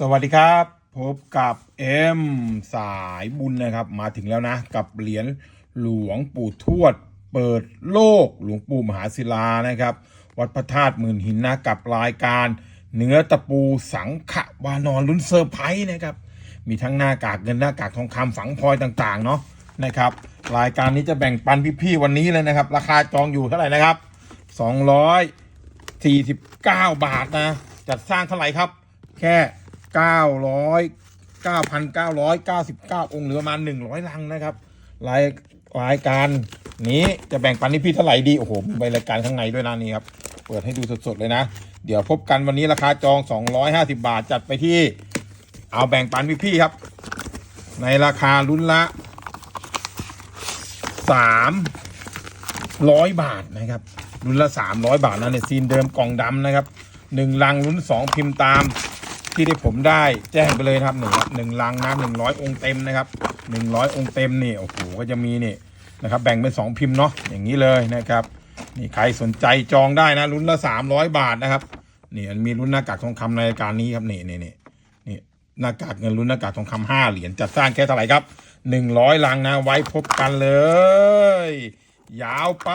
สวัสดีครับ พบกับเอ็มสายบุญนะครับ มาถึงแล้วนะ กับเหรียญหลวงปู่ทวด เปิดโลกหลวงปู่มหาศิลานะครับ วัดพระธาตุหมื่นหินนะกับรายการเนื้อตะปูสังขวานอนลุ้นเซอร์ไพรส์นะครับ มีทั้งหน้ากากเงินหน้ากากทองคำฝังพลอยต่างๆเนาะนะครับ รายการนี้จะแบ่งปันพี่ๆวันนี้เลยนะครับ ราคาจองอยู่เท่าไหร่นะครับ249 บาทนะจัดสร้างเท่าไหร่ครับ แค่ 900 9,999องค์หรือประมาณ100ลังนะครับรายรายการนี้จะแบ่งปันให้พี่เท่าไหร่ดี โอ้โหมีใบรายการข้างในด้วยนะนี่ครับ เปิดให้ดูสดๆเลยนะ เดี๋ยวพบกันวันนี้ราคาจอง 250 บาทจัดไปที่เอาแบ่งปันพี่ๆครับ ในราคารุ่นละ 300 บาทนะครับ รุ่นละ 300 บาทนะเนี่ยซีนเดิมกล่องดำนะครับหนึ่งลังรุ่นสองพิมพ์ตาม ที่ได้ผมได้แจ้งไปเลยนะครับหนึ่งหนึ่งลังนะหนึ่งร้อยองค์เต็มนะครับหนึ่งร้อยองค์เต็มนี่โอ้โหก็จะมีนี่นะครับแบ่งเป็นสองพิมพ์เนาะอย่างนี้เลยนะครับนี่ใครสนใจจองได้นะรุ่นละสามร้อยบาทนะครับนี่มันมีรุ่นหน้ากากทองคำในรายการนี้ครับนี่นี่นี่นี่หน้ากากเงินรุ่นหน้ากากทองคำห้าเหรียญจัดสร้างแค่เท่าไหร่ครับหนึ่งร้อยลังนะไว้พบกันเลย ยาวไป